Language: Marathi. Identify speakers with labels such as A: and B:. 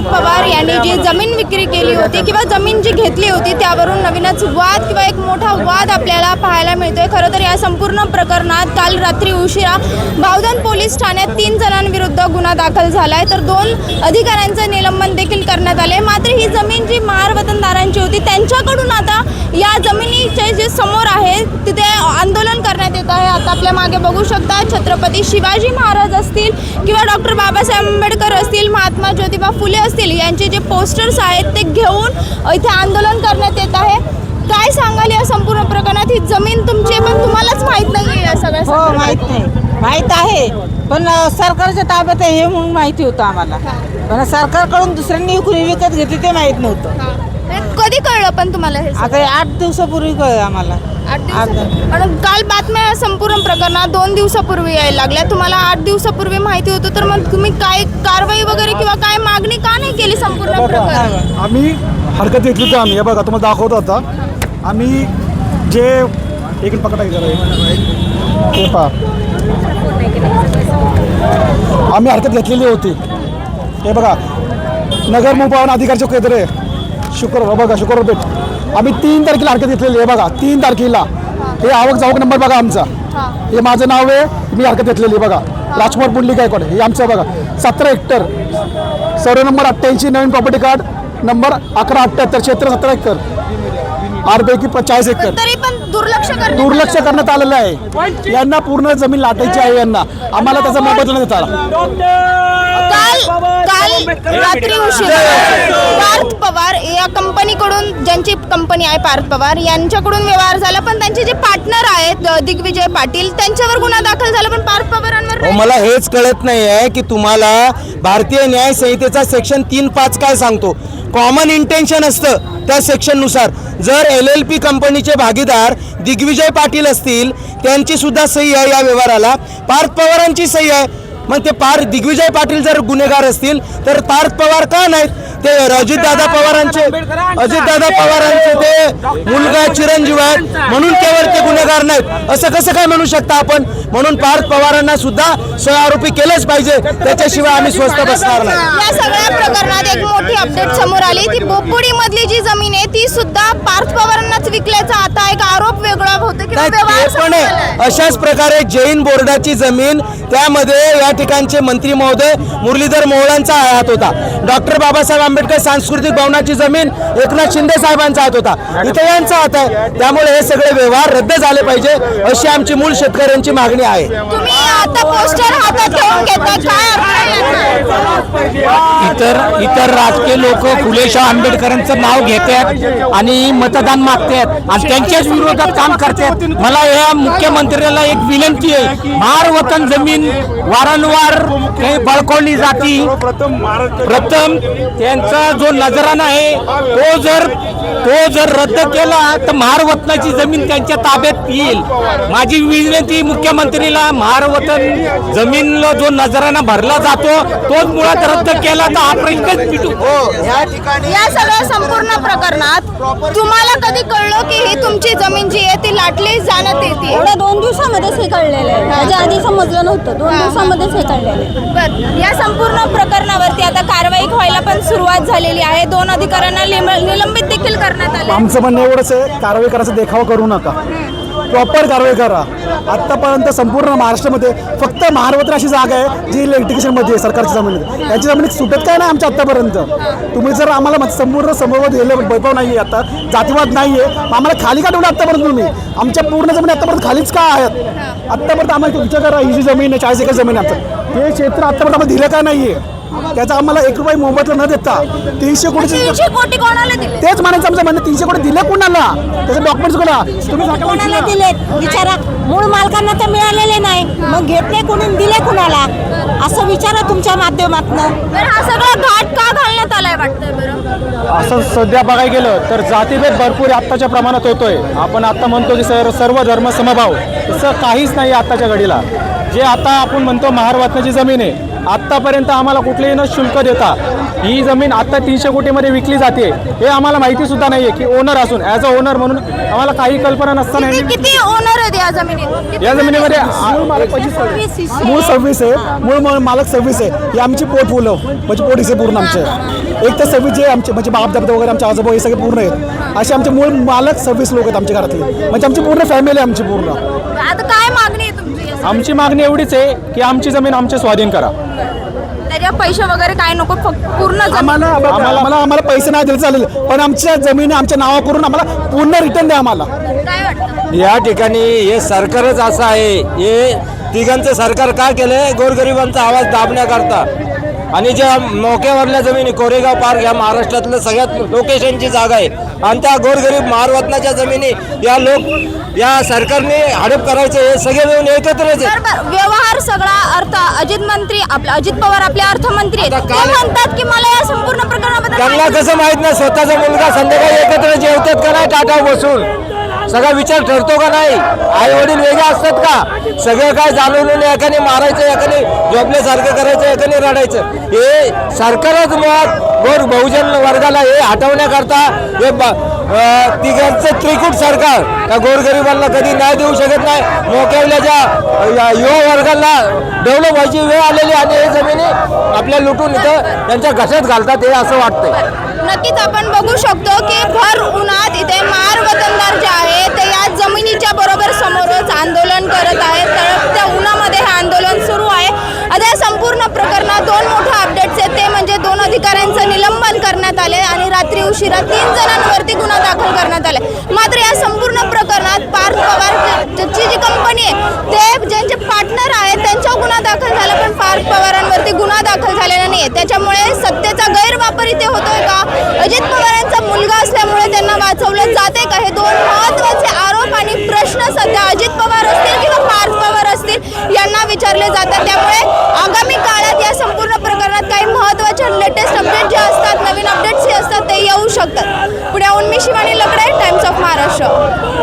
A: शरद पवार यांनी जी जमीन विक्री केली होती किंवा जमीन जी घेतली होती त्यावरून नवीनच वाद किंवा एक मोठा वाद आपल्याला पाहायला मिळतोय. खरं तर या संपूर्ण प्रकरणात काल रात्री उशिरा बावधन पोलीस ठाण्यात तीन जणांविरुद्ध गुन्हा दाखल झालाय. तर दोन अधिकाऱ्यांचं निलंबन देखील करण्यात आले मात्र ही जमीन जी महार वतनदारांची होती त्यांच्याकडून आता या जमिनीचे जे समोर आहे तिथे आंदोलन करण्यात येत आहे. आता आपल्या मागे बघू शकता छत्रपती शिवाजी महाराज असतील किंवा डॉक्टर बाबासाहेब आंबेडकर असतील महात्मा ज्योतिबा फुले असतील यांचे जे पोस्टर्स आहेत ते घेऊन इथे आंदोलन करण्यात येत आहे. काय सांगाल या संपूर्ण प्रकरणात? ही जमीन तुमची पण तुम्हालाच माहीत नाही आहे या सगळ्या
B: हो. माहीत नाही. माहीत आहे पण सरकारच्या ताब्यात आहे हे म्हणून माहिती होतं आम्हाला. पण सरकारकडून दुसऱ्यांनी विकत घेतली ते माहीत नव्हतं.
A: हा. हे. कधी कळलं पण तुम्हाला हे सगळं?
B: आता हे आठ दिवसापूर्वी कळलं आम्हाला.
A: आठ
B: आठ
A: काल बातम्या संपूर्ण प्रकरणात दोन दिवसापूर्वी यायला लागल्या. तुम्हाला आठ दिवसापूर्वी माहिती होतं तर मग तुम्ही काय कारवाई वगैरे किंवा काय मागणी का नाही केली संपूर्ण प्रकरण
C: आम्ही हरकत घेतली होती आम्ही. हे बघा तुम्हाला दाखवतो आता आम्ही जे एक मिनिट पकडा जरा एक. हे पहा. आम्ही हरकत घेतलेली होती. हे बघा नगर मुपावन अधिकारचे केंद्र शुक्रवार बघा शुक्रवार पेठ आम्ही तीन तारखेला हरकत घेतलेली आहे बघा तीन तारखेला. हे आवक जावक नंबर बघा आमचा. हे. माझं नाव आहे मी हरकत घेतलेली आहे बघा. राजकुमार पुंडलिक गायकवाड हे आमचं बघा. सतरा हेक्टर. सर्व नंबर अठ्ठ्याऐंशी नवीन प्रॉपर्टी कार्ड नंबर अकरा अठ्ठ्याहत्तर क्षेत्र सतरा एकर. आरपैकी चाळीस
A: पण दुर्लक्ष. करण्यात
C: आलेलं आहे. यांना पूर्ण जमीन लाटायची आहे यांना. आम्हाला त्याचा मोबदला देत आला.
A: पार्थ पवार या कंपनीकडून ज्यांची कंपनी आहे पार्थ पवार यांच्याकडून व्यवहार झाला. पण त्यांचे जे पार्टनर आहेत दिग्विजय पाटील त्यांच्यावर गुन्हा दाखल झाला. पण पार्थ पवारांवर
D: अहो,
A: नाही.
D: मला हेच कळत नाही आहे की तुम्हाला भारतीय न्याय संहितेचा सेक्शन तीन पाच काय सांगतो? कॉमन इंटेन्शन असतं त्या सेक्शननुसार जर एल एल पी कंपनीचे भागीदार दिग्विजय पाटील असतील त्यांची सुद्धा सही आहे या व्यवहाराला. पार्थ पवारांची सही आहे. मग ते पार दिग्विजय पाटील जर गुन्हेगार असतील तर पार्थ पवार का नाहीत? ते अजितदादा पवारांचे अजितदादा पवारांचे ते मुलगा चिरंजीव आहेत. म्हणून केवळ ते गुन्हेगार नाहीत. असं कसं काय म्हणू शकता आपण? म्हणून पार्थ पवारांना सुद्धा सहआरोपी केलंच पाहिजे. त्याच्याशिवाय आम्ही स्वस्त बसणार नाही.
A: या सगळ्या प्रकरणात एक मोठी अपडेट समोर आली. ती बोपुडी मधली जी जमीन आहे ती सुद्धा पार्थ पवारांनाच विकल्याचा आता एक आरोप वेगळा होतो
D: पण. अशाच प्रकारे जैन बोर्डाची जमीन त्यामध्ये या ठिकाणचे मंत्री महोदय मुरलीधर मोहोळांचा हात होता. डॉक्टर बाबासाहेब आंबेडकर सांस्कृतिक भवनाची जमीन एकनाथ शिंदे साहेबांचा हात होता. इथे यांचा हात आहे. त्यामुळे हे सगळे व्यवहार रद्द झाले पाहिजे अशी आमची मूळ शेतकऱ्यांची मागणी आहे.
A: तुम्ही आता पोस्टर हातात घेऊन घेता. काय अर्थ आहे याचा?
E: इतर इतर राजकीय लोक फुले शाह आंबेडकरांचं नाव घेतात आणि मतदान मागतात आणि त्यांच्याच विरोधात काम करतात. मला या मुख्यमंत्र्याला एक विनंती आहे. महार वतन जमीन वारंवार हे बळकवली जाती. प्रथम त्यांचा जो नजराना आहे तो जर तो जर रद्द केला तर महार वतनाची जमीन त्यांच्या ताब्यात येईल. माझी विनंती मुख्यमंत्रीला महार वतन जमीनला जो नजराना भरला जातो तोच मुळात रद्द केला तर हा प्रश्नच मिटू
D: या ठिकाणी
A: या सगळ्या संपूर्ण प्रकरणात तुम्हाला कधी कळलं की ही तुमची जमीन जी आहे ती लाटली जाण्यात येते?
F: एवढ्या दोन दिवसामध्येच हे कळलेलं आहे. त्याच्या आधी समजलं नव्हतं. दोन दिवसामध्येच हे कळलेलं आहे.
A: बर. या संपूर्ण प्रकरणावरती आता कारवाई व्हायला पण सुरुवात झालेली आहे. दोन अधिकाऱ्यांना निलंबित देखील करण्यात आले
C: आमचं म्हणणं एवढंच आहे कारवाई करायचा देखावा करू नका. प्रॉपर कारवाई करा. आत्तापर्यंत संपूर्ण महाराष्ट्रामध्ये फक्त महारवत्र अशी जागा आहे जी इलेक्ट्रिकेशनमध्ये आहे सरकारच्या जमिनीत. याची जमिनीत सुटत काय नाही आमच्या आत्तापर्यंत. तुम्ही जर आम्हाला मत- संपूर्ण समोर दिलं वैभव नाही आहे आता जातीवाद नाही आहे आम्हाला खाली का ठेवलं आत्तापर्यंत तुम्ही? आमच्या पूर्ण जमिनी आत्तापर्यंत खालीच का आहेत? आत्तापर्यंत आम्हाला तुमच्या करा ही जी जमीन आहे चाळीस एकर जमीन आहे आमचं. हे क्षेत्र आत्तापर्यंत आम्हाला दिलं का नाही आहे त्याचा आम्हाला एक रुपये मोबदला न देता तीनशे
A: कोटी कोणाला दिले?
C: तेच म्हणायचं आमचं म्हणणं तीनशे कोटी दिले कोणाला? त्याचे डॉक्युमेंट्स कोणा? तुम्ही
F: कोणाला दिलेत? विचारा. मूळ मालकांना तर मिळालेले नाही. मग घेतले कोणी दिले कुणाला? असं विचारा तुमच्या माध्यमातून.
A: हा सगळा घाट का घालण्यात आलाय वाटतंय बरं?
G: असं सध्या बघायला गेलं तर जातीभेद भरपूर आत्ताच्या प्रमाणात होतोय. आपण आता म्हणतो की सर सर्व धर्म समभाव तसं काहीच नाही आत्ताच्या घडीला. जे आता आपण म्हणतो महार वाटण्याची जमीन आहे आत्तापर्यंत आम्हाला कुठलेही न शुल्क देता ही जमीन आत्ता तीनशे कोटीमध्ये विकली जाते. हे आम्हाला माहिती सुद्धा नाही आहे की ओनर असून ॲज अ ओनर म्हणून आम्हाला काही कल्पना नसताना
A: किती किती ओनर आहेत या जमिनीत?
G: या जमिनीमध्ये
C: मूळ मालक पंचवीस मूळ सव्वीस आहे. मूळ मा- मालक सव्वीस आहे. ही आमची पोट फुलं. म्हणजे पोट हिसे पूर्ण आमचे. एक तर सव्वीस जे आमचे म्हणजे बाप दादा वगैरे आमचे आजोबा हे सगळे पूर्ण आहेत. असे आमचे मूळ मालक सव्वीस लोक आहेत आमच्या घरातले. म्हणजे आमची पूर्ण फॅमिली आहे आमची पूर्ण.
A: आता काय मागणी आहे तुमची?
G: आमची मागणी एवढीच आहे की आमची जमीन आमचे स्वाधीन करा.
A: त्याच्या पैसे वगैरे काय नको फक्त पूर्ण जमीन.
C: आम्हाला आम्हाला आम्हाला पैसे नाही दिले चालेल पण आमच्या जमीन आमच्या नावा करून आम्हाला पूर्ण रिटर्न द्या आम्हाला.
A: काय वाटतं?
H: या ठिकाणी हे सरकारच असं आहे. हे तिघांचं सरकार का केलंय? गोरगरिबांचा आवाज दाबण्याकरता. आणि ज्या मोक्यावरल्या जमिनी कोरेगाव पार्क या महाराष्ट्रातलं सगळ्यात लोकेशनची जागा आहे. आणि त्या गोरगरीब महारवतनाच्या जमिनी या लोक या सरकारने हडप करायचे हे सगळे मिळून एकत्रच
A: व्यवहार सगळा अर्थ अजित मंत्री आपले अजित पवार आपले अर्थमंत्री म्हणतात की मला या संपूर्ण प्रकरणाबद्दल
H: त्यांना कसं माहीत नाही स्वतःचा मुलगा संध्याकाळी एकत्र जेवतात का नाही टाटा बसून? सगळा विचार ठरतो का नाही? आई वडील वेगळे असतात का? सगळं काय जाणून एकाने मारायचं एकाने सारखं करायचं एकाने रडायचं. हे सरकारच मत गोर बहुजन वर्गाला हे हटवण्याकरता हे ब- तिघांचं त्रिकूट सरकार. या गोरगरिबांना कधी न्याय देऊ शकत नाही. मोक्यावल्याच्या अं, युवा वर्गाला डेव्हलप व्हायची वेळ आलेली आणि हे जमिनी आपल्या लुटून इथं त्यांच्या घशात घालतात हे असं वाटतंय.
A: नक्कीच आपण बघू शकतो की भर उन्हात इथे मार वतनदार जे आहे ते या जमिनीच्या बरोबर समोरच आंदोलन करत आहेत. त्या उन्हामध्ये हे उशिरा तीन जणांवरती गुन्हा दाखल करण्यात आला मात्र या संपूर्ण प्रकरणात पार्थ पवार ची जी कंपनी आहे ते ज्यांचे पार्टनर आहेत त्यांच्यावर गुन्हा दाखल झाला पण पार्थ पवारांवरती गुन्हा दाखल झालेला नाही त्याच्यामुळे सत्तेचा गैरवापर इथे होतोय का? अजित पवारांचा मुलगा असल्यामुळे त्यांना वाचवलं जाते का? हे दोन महत्त्वाचे आरोप आणि प्रश्न सध्या अजित पवार असतील किंवा पार्थ पवार असतील यांना विचारले जातात.